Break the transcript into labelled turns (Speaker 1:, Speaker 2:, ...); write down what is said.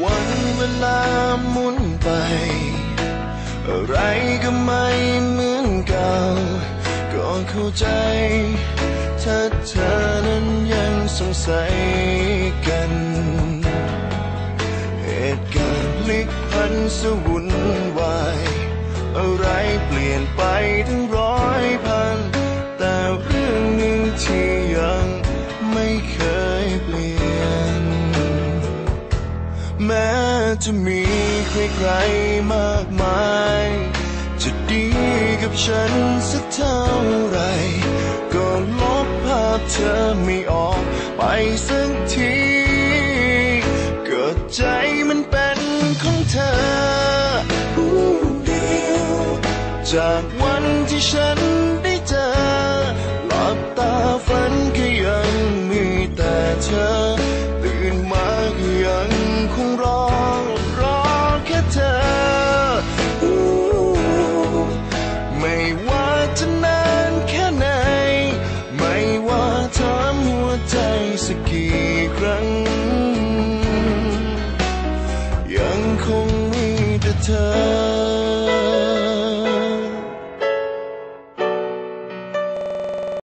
Speaker 1: วันเวลาหมุนไป อะไรก็ไม่เหมือนเก่า ก็เข้าใจ ถ้าเธอนั้นยังสงสัยกัน เหตุการณ์พลิกพันสวุ่นวาย อะไรเปลี่ยนไปทั้งร แม้จะมีใครๆมากมาย จะดีกับฉันสักเท่าไร ก็ลบภาพเธอไม่ออกไปสักที เกิดใจมันเป็นของเธอผู้เดียว จากวันที่ฉันได้ งรอรอแค่เธอ ไม่ว่าจะนานแค่ไหน ไม่ว่าทำหัวใจสักกี่ครั้ง ยังคงมีแต่เธอ